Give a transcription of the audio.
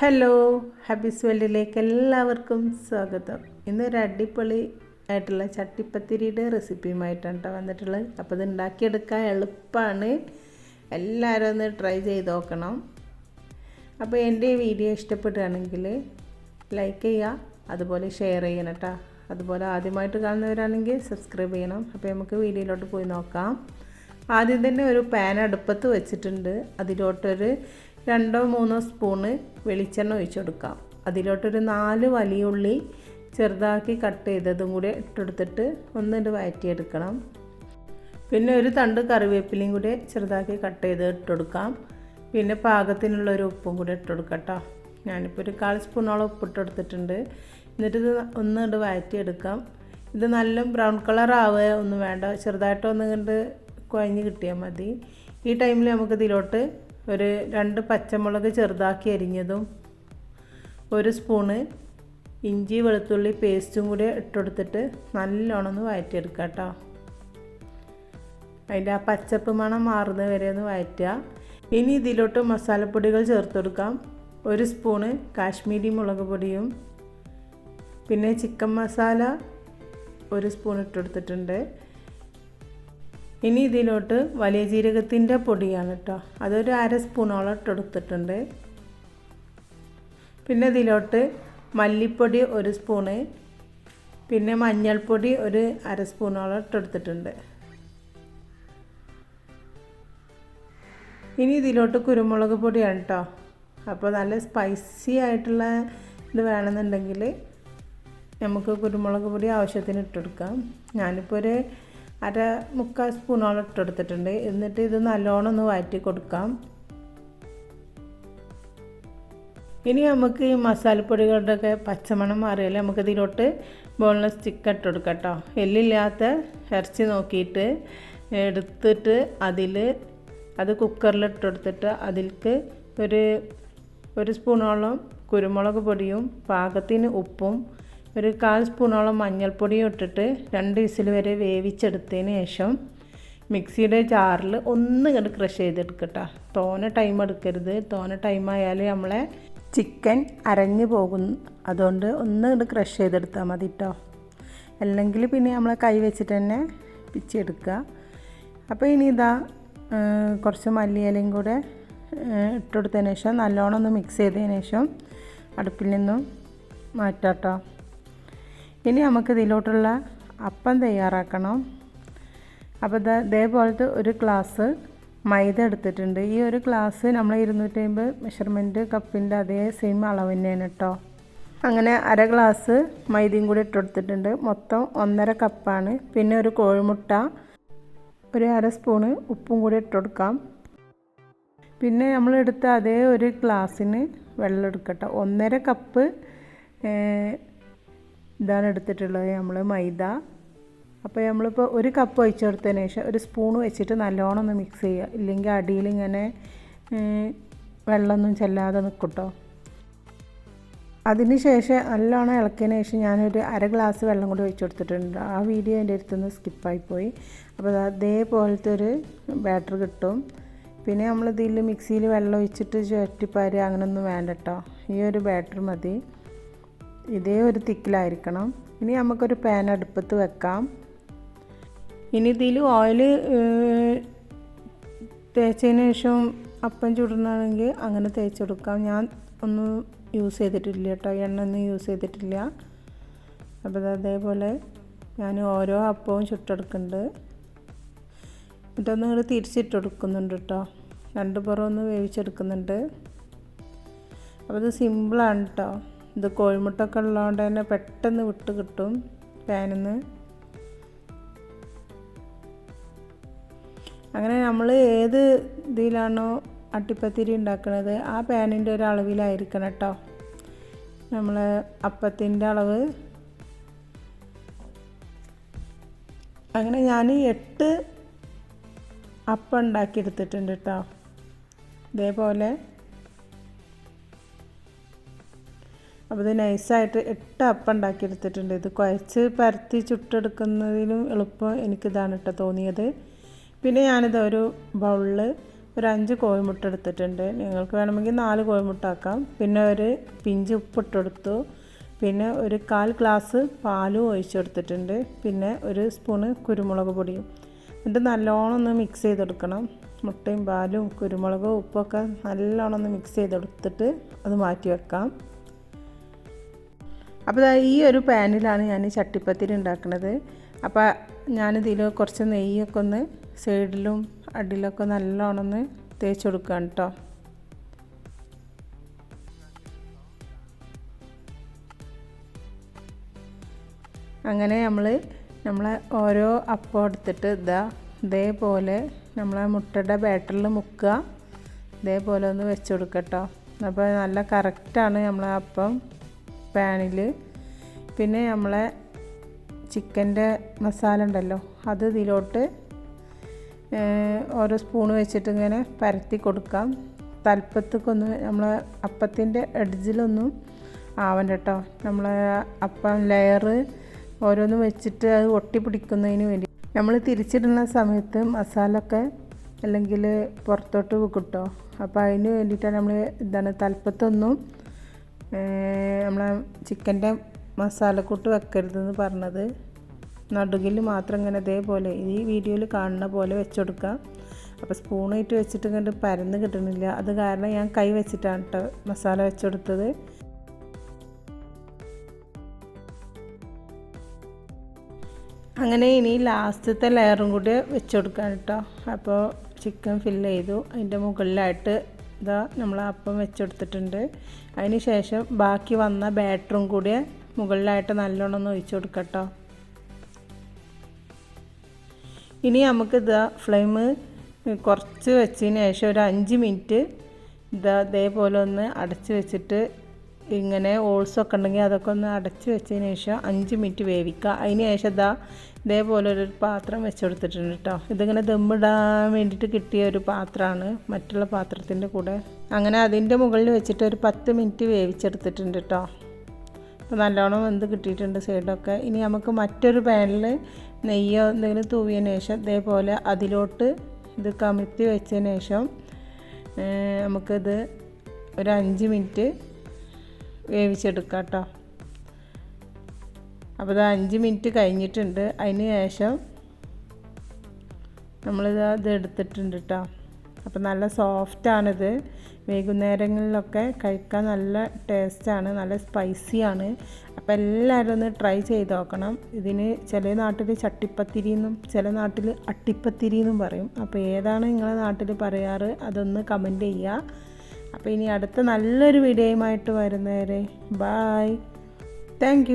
Hello happy വേൾഡിലേക്ക് എല്ലാവർക്കും സ്വാഗതം. ഇന്നൊരു അടിപൊളി ആയിട്ടുള്ള ചട്ടിപ്പത്തിരിയുടെ റെസിപ്പിയുമായിട്ടാണ് കേട്ടോ വന്നിട്ടുള്ളത്. അപ്പോൾ ഇത് ഉണ്ടാക്കിയെടുക്കാൻ എളുപ്പമാണ് എല്ലാവരും ഒന്ന് ട്രൈ ചെയ്ത് നോക്കണം. അപ്പോൾ എന്റെ ഈ വീഡിയോ ഇഷ്ടപ്പെടുകയാണെങ്കിൽ ലൈക്ക് ചെയ്യുക അതുപോലെ ഷെയർ ചെയ്യണം കേട്ടോ. അതുപോലെ ആദ്യമായിട്ട് കാണുന്നവരാണെങ്കിൽ സബ്സ്ക്രൈബ് ചെയ്യണം. അപ്പോൾ നമുക്ക് വീഡിയോയിലോട്ട് പോയി നോക്കാം. ആദ്യം തന്നെ ഒരു പാൻ അടുപ്പത്ത് വെച്ചിട്ടുണ്ട്. അതിലോട്ടൊരു രണ്ടോ മൂന്നോ സ്പൂണ് വെളിച്ചെണ്ണ ഒഴിച്ചു കൊടുക്കാം അതിലോട്ടൊരു നാല് വലിയ ഉള്ളി ചെറുതാക്കി കട്ട് ചെയ്തതും കൂടി ഇട്ടെടുത്തിട്ട് ഒന്നിട്ട് വഴറ്റിയെടുക്കണം പിന്നെ ഒരു തണ്ട് കറിവേപ്പിലയും കൂടി ചെറുതാക്കി കട്ട് ചെയ്ത് ഇട്ടുകൊടുക്കാം പിന്നെ പാകത്തിനുള്ള ഒരു ഉപ്പും കൂടി ഇട്ടുകൊടുക്കാം ഞാനിപ്പോൾ ഒരു കാൽ സ്പൂണോളം ഉപ്പ് ഇട്ടെടുത്തിട്ടുണ്ട്. എന്നിട്ട് ഇത് ഒന്നിട്ട് വഴറ്റിയെടുക്കാം ഇത് നല്ല ബ്രൗൺ കളർ ആവുക ഒന്നും വേണ്ട. ചെറുതായിട്ട് ഒന്ന് കണ്ട് കുഴഞ്ഞ് കിട്ടിയാൽ മതി. ഈ ടൈമിൽ നമുക്ക് ഇതിലോട്ട് ഒരു രണ്ട് പച്ചമുളക് ചെറുതാക്കി അരിഞ്ഞതും ഒരു സ്പൂണ് ഇഞ്ചി വെളുത്തുള്ളി പേസ്റ്റും കൂടി ഇട്ടെടുത്തിട്ട് നല്ലോണം ഒന്ന് വഴറ്റിയെടുക്കുക കേട്ടോ. അതിന്റെ ആ പച്ചപ്പ് മണം മാറുന്ന വരെ ഒന്ന് വഴറ്റുക ഇനി ഇതിലോട്ട് മസാലപ്പൊടികൾ ചേർത്ത് കൊടുക്കാം. ഒരു സ്പൂണ് കാശ്മീരി മുളക് പൊടിയും പിന്നെ ചിക്കൻ മസാല ഒരു സ്പൂൺ ഇട്ടെടുത്തിട്ടുണ്ട്. ഇനി ഇതിലോട്ട് വലിയ ജീരകത്തിന്റെ പൊടിയാണ് കേട്ടോ. അതൊരു അര സ്പൂണോളം ഇട്ടെടുത്തിട്ടുണ്ട് പിന്നെ ഇതിലോട്ട് മല്ലിപ്പൊടി ഒരു സ്പൂണ്. പിന്നെ മഞ്ഞൾപ്പൊടി ഒരു അര സ്പൂണോളം ഇട്ടെടുത്തിട്ടുണ്ട് ഇനി ഇതിലോട്ട് കുരുമുളക് പൊടിയാണ് കേട്ടോ. അപ്പോൾ നല്ല സ്പൈസി ആയിട്ടുള്ള ഇത് വേണമെന്നുണ്ടെങ്കിൽ നമുക്ക് കുരുമുളക് പൊടി ആവശ്യത്തിന് ഇട്ടെടുക്കാം ഞാനിപ്പോൾ ഒരു അര മുക്കാൽ സ്പൂണോളം ഇട്ടെടുത്തിട്ടുണ്ട്. എന്നിട്ട് ഇത് നല്ലോണം ഒന്ന് വഴറ്റി കൊടുക്കാം. ഇനി നമുക്ക് ഈ മസാലപ്പൊടികളുടെയൊക്കെ പച്ചമണം മാറിയാൽ നമുക്ക് ഇതിലോട്ട് ബോൺലെസ് ചിക്കൻ ഇട്ട് കൊടുക്കാം കേട്ടോ. എല്ലില്ലാത്ത ഇറച്ചി നോക്കിയിട്ട് എടുത്തിട്ട് അതിൽ അത് കുക്കറിൽ ഇട്ടെടുത്തിട്ട് അതിലേക്ക് ഒരു ഒരു സ്പൂണോളം കുരുമുളക് പൊടിയും പാകത്തിന് ഉപ്പും ഒരു കാൽ സ്പൂണോളം മഞ്ഞൾപ്പൊടി ഇട്ടിട്ട് രണ്ട് വിസിൽ വരെ വേവിച്ചെടുത്തതിന് ശേഷം മിക്സിയുടെ ജാറിൽ ഒന്ന് ഇങ്ങോട്ട് ക്രഷ് ചെയ്തെടുക്കട്ടോ തോന ടൈം എടുക്കരുത്. തോന ടൈം ആയാൽ നമ്മളെ ചിക്കൻ അരഞ്ഞു പോകും. അതുകൊണ്ട് ഒന്ന് ഇങ്ങോട്ട് ക്രഷ് ചെയ്തെടുത്താൽ മതി കേട്ടോ അല്ലെങ്കിൽ പിന്നെ നമ്മളെ കൈ വെച്ചിട്ട് തന്നെ പിച്ചെടുക്കുക അപ്പോൾ ഇനി ഇതാ കുറച്ച് മല്ലിയിലയും കൂടെ ഇട്ടുകൊടുത്തതിന് ശേഷം നല്ലോണം ഒന്ന് മിക്സ് ചെയ്തതിന് ശേഷം അടുപ്പിൽ നിന്നും മാറ്റാം കേട്ടോ ഇനി നമുക്ക് ഇതിലോട്ടുള്ള അപ്പം തയ്യാറാക്കണം. അപ്പോൾ ഇത് ഇതേപോലത്തെ ഒരു ഗ്ലാസ് മൈദ എടുത്തിട്ടുണ്ട്. ഈ ഒരു ഗ്ലാസ് നമ്മൾ ഇരുന്നൂറ്റമ്പത് മെഷർമെന്റ് കപ്പിന്റെ അതേ സെയിം അളവ് തന്നെയാണ് കേട്ടോ. അങ്ങനെ അര ഗ്ലാസ് മൈദയും കൂടി ഇട്ടെടുത്തിട്ടുണ്ട് മൊത്തം ഒന്നര കപ്പാണ് പിന്നെ ഒരു കോഴിമുട്ട ഒരു അര സ്പൂണ് ഉപ്പും കൂടി ഇട്ടുകൊടുക്കാം പിന്നെ നമ്മൾ എടുത്ത അതേ ഒരു ഗ്ലാസ്സിന് വെള്ളം എടുക്കട്ടെ. ഒന്നര കപ്പ് ഇതാണ് എടുത്തിട്ടുള്ളത് നമ്മൾ മൈദ. അപ്പോൾ നമ്മളിപ്പോൾ ഒരു കപ്പ് ഒഴിച്ചു കൊടുത്തതിന് ശേഷം ഒരു സ്പൂൺ വെച്ചിട്ട് നല്ലോണം ഒന്ന് മിക്സ് ചെയ്യുക. ഇല്ലെങ്കിൽ അടിയിൽ ഇങ്ങനെ വെള്ളമൊന്നും ചെല്ലാതെ നിൽക്കട്ടോ അതിനുശേഷം നല്ലോണം ഇളക്കിയതിന് ശേഷം ഞാനൊരു അര ഗ്ലാസ് വെള്ളം കൂടി ഒഴിച്ചു കൊടുത്തിട്ടുണ്ട്. ആ വീഡിയോ എന്റെ അടുത്തുനിന്ന് സ്കിപ്പായിപ്പോയി അപ്പോൾ അതേപോലത്തെ ഒരു ബാറ്റർ കിട്ടും. പിന്നെ നമ്മൾ ഇതിൽ മിക്സിയിൽ വെള്ളം ഒഴിച്ചിട്ട് ചുരട്ടിപ്പാരി അങ്ങനെയൊന്നും വേണ്ട കേട്ടോ ഈ ഒരു ബാറ്റർ മതി. ഇതേ ഒരു തിക്കിലായിരിക്കണം. ഇനി നമുക്കൊരു പാൻ അടുപ്പത്ത് വെക്കാം. ഇനി ഇതിൽ ഓയിൽ തേച്ചതിന് ശേഷം അപ്പം ചുടണമെങ്കിൽ അങ്ങനെ തേച്ചെടുക്കാം. ഞാൻ ഒന്നും യൂസ് ചെയ്തിട്ടില്ല കേട്ടോ എണ്ണ ഒന്നും യൂസ് ചെയ്തിട്ടില്ല അപ്പോൾ അതേപോലെ ഞാൻ ഓരോ അപ്പവും ചുട്ടെടുക്കുന്നുണ്ട്. എന്നിട്ടൊന്ന് ഇങ്ങോട്ട് തിരിച്ചിട്ട് കൊടുക്കുന്നുണ്ട് കേട്ടോ രണ്ട് പുറം ഒന്ന് വേവിച്ചെടുക്കുന്നുണ്ട്. അപ്പോൾ ഇത് സിമ്പിളാണ് കേട്ടോ ഇത് കോഴിമുട്ടൊക്കെ ഉള്ളതുകൊണ്ട് തന്നെ പെട്ടെന്ന് വിട്ട് കിട്ടും പാനിൽ നിന്ന് അങ്ങനെ നമ്മൾ ഏത് ഇതിലാണോ അട്ടിപ്പത്തിരി ഉണ്ടാക്കുന്നത് ആ പാനിന്റെ ഒരു അളവിലായിരിക്കണം കേട്ടോ. നമ്മൾ അപ്പത്തിന്റെ അളവ്. അങ്ങനെ ഞാൻ എട്ട് അപ്പം ഉണ്ടാക്കിയെടുത്തിട്ടുണ്ട് കേട്ടോ. ഇതേപോലെ അപ്പോൾ ഇത് നൈസായിട്ട് എട്ട് അപ്പം ഉണ്ടാക്കിയെടുത്തിട്ടുണ്ട്. ഇത് കുഴച്ച് പരത്തി ചുട്ടെടുക്കുന്നതിനും എളുപ്പം എനിക്കിതാണ് കേട്ടോ തോന്നിയത്. പിന്നെ ഞാനിത് ഒരു ബൗളിൽ ഒരു അഞ്ച് കോഴിമുട്ട എടുത്തിട്ടുണ്ട്. നിങ്ങൾക്ക് വേണമെങ്കിൽ നാല് കോഴിമുട്ടാക്കാം പിന്നെ ഒരു പിഞ്ച് ഉപ്പിട്ടെടുത്തു. പിന്നെ ഒരു കാൽ ഗ്ലാസ് പാലും ഒഴിച്ചെടുത്തിട്ടുണ്ട്. പിന്നെ ഒരു സ്പൂണ് കുരുമുളക് പൊടിയും. എന്നിട്ട് നല്ലോണം ഒന്ന് മിക്സ് ചെയ്തെടുക്കണം. മുട്ടയും പാലും കുരുമുളകും ഉപ്പൊക്കെ നല്ലോണം ഒന്ന് മിക്സ് ചെയ്തെടുത്തിട്ട് അത് മാറ്റി വെക്കാം. അപ്പോൾ ഈ ഒരു പാനിലാണ് ഞാൻ ചട്ടിപ്പത്തിരി ഉണ്ടാക്കുന്നത് അപ്പോൾ ഞാനിതിൽ കുറച്ച് നെയ്യൊക്കെ ഒന്ന് സൈഡിലും അടിയിലൊക്കെ നല്ലോണം ഒന്ന് തേച്ച് കൊടുക്കുകയാണ് കേട്ടോ അങ്ങനെ നമ്മൾ നമ്മളെ ഓരോ അപ്പം എടുത്തിട്ട് ഇതാ ഇതേപോലെ നമ്മളെ മുട്ടയുടെ ബാറ്ററിൽ മുക്കുക. ഇതേപോലെ ഒന്ന് വെച്ച് കൊടുക്കട്ടോ അപ്പോൾ നല്ല കറക്റ്റാണ് നമ്മളെ അപ്പം. പാനിൽ പിന്നെ നമ്മളെ ചിക്കന്റെ മസാല ഉണ്ടല്ലോ അത് ഇതിലോട്ട് ഓരോ സ്പൂൺ വെച്ചിട്ട് ഇങ്ങനെ പരത്തി കൊടുക്കാം. തലപ്പത്തേക്കൊന്ന് നമ്മൾ അപ്പത്തിന്റെ എഡ്ജിലൊന്നും ആവണ്ട കേട്ടോ നമ്മൾ അപ്പം ലെയർ ഓരോന്നും വെച്ചിട്ട് അത് ഒട്ടി പിടിക്കുന്നതിന് വേണ്ടി. നമ്മൾ തിരിച്ചിടുന്ന സമയത്ത് മസാല ഒക്കെ അല്ലെങ്കിൽ പുറത്തോട്ട് കിട്ടോ അപ്പോൾ അതിന് വേണ്ടിയിട്ടാണ് നമ്മൾ എന്താണ് തലപ്പത്തൊന്നും നമ്മളെ ചിക്കന്റെ മസാലക്കൂട്ട് വെക്കരുതെന്ന് പറഞ്ഞത്. നടുകിൽ മാത്രം ഇങ്ങനെ ഇതേപോലെ ഈ വീഡിയോയിൽ കാണുന്ന പോലെ വെച്ചെടുക്കുക. അപ്പോൾ സ്പൂണായിട്ട് വെച്ചിട്ട് കണ്ട് പരന്ന് കിട്ടുന്നില്ല അത് കാരണം ഞാൻ കൈ വെച്ചിട്ടാണ് കേട്ടോ മസാല വെച്ചെടുത്തത്. അങ്ങനെ ഇനി ലാസ്റ്റത്തെ ലെയറും കൂടി വെച്ച് കൊടുക്കാൻ കേട്ടോ അപ്പോൾ ചിക്കൻ ഫില്ല് ചെയ്തു. അതിന്റെ മുകളിലായിട്ട് ഇതാ നമ്മൾ അപ്പം വെച്ചെടുത്തിട്ടുണ്ട്. അതിന് ശേഷം ബാക്കി വന്ന ബാറ്ററും കൂടി മുകളിലായിട്ട് നല്ലോണം ഒന്ന് ഒഴിച്ചു കൊടുക്കട്ടോ. ഇനി നമുക്ക് ഇതാ ഫ്ലെയിം കുറച്ച് വെച്ചതിന് ശേഷം ഒരു അഞ്ച് മിനിറ്റ് ഇതാ ഇതേപോലെ ഒന്ന് അടച്ച് വെച്ചിട്ട് ഇങ്ങനെ ഓൾസൊക്കെ ഉണ്ടെങ്കിൽ അതൊക്കെ ഒന്ന് അടച്ച് വെച്ചതിന് ശേഷം അഞ്ച് മിനിറ്റ് വേവിക്കുക. അതിന് ശേഷം ഇതാ ഇതേപോലെ ഒരു പാത്രം വെച്ചെടുത്തിട്ടുണ്ട് കേട്ടോ. ഇതിങ്ങനെ ദമ്മിടാൻ വേണ്ടിയിട്ട് കിട്ടിയ ഒരു പാത്രമാണ്. മറ്റുള്ള പാത്രത്തിന്റെ കൂടെ. അങ്ങനെ അതിന്റെ മുകളിൽ വെച്ചിട്ട് ഒരു പത്ത് മിനിറ്റ് വേവിച്ചെടുത്തിട്ടുണ്ട് കേട്ടോ. അപ്പോൾ നല്ലോണം വെന്ത് കിട്ടിയിട്ടുണ്ട് സൈഡൊക്കെ. ഇനി നമുക്ക് മറ്റൊരു പാനിൽ നെയ്യോ എന്തെങ്കിലും തൂവിയതിന് ശേഷം ഇതേപോലെ അതിലോട്ട് ഇത് കമിഴ്ത്തി വെച്ചതിന് ശേഷം നമുക്കിത് ഒരു അഞ്ച് മിനിറ്റ് വേവിച്ചെടുക്കാം കേട്ടോ. അപ്പോൾ ഇത് അഞ്ച് മിനിറ്റ് കഴിഞ്ഞിട്ടുണ്ട്. അതിന് ശേഷം നമ്മളിത് ഇത് എടുത്തിട്ടുണ്ട് കേട്ടോ. അപ്പോൾ നല്ല സോഫ്റ്റാണിത് വൈകുന്നേരങ്ങളിലൊക്കെ കഴിക്കാൻ നല്ല ടേസ്റ്റാണ് നല്ല സ്പൈസിയാണ് അപ്പോൾ എല്ലാവരും ഒന്ന് ട്രൈ ചെയ്ത് നോക്കണം. ഇതിന് ചില നാട്ടിൽ ചട്ടിപ്പത്തിരി എന്നും ചില നാട്ടിൽ അട്ടിപ്പത്തിരി എന്നും പറയും. അപ്പോൾ ഏതാണ് നിങ്ങളുടെ നാട്ടിൽ പറയാറ്? അതൊന്ന് കമന്റ് ചെയ്യുക. അപ്പോൾ ഇനി അടുത്ത നല്ലൊരു വീഡിയോയുമായിട്ട് വരുന്നവരെ ബായ് താങ്ക്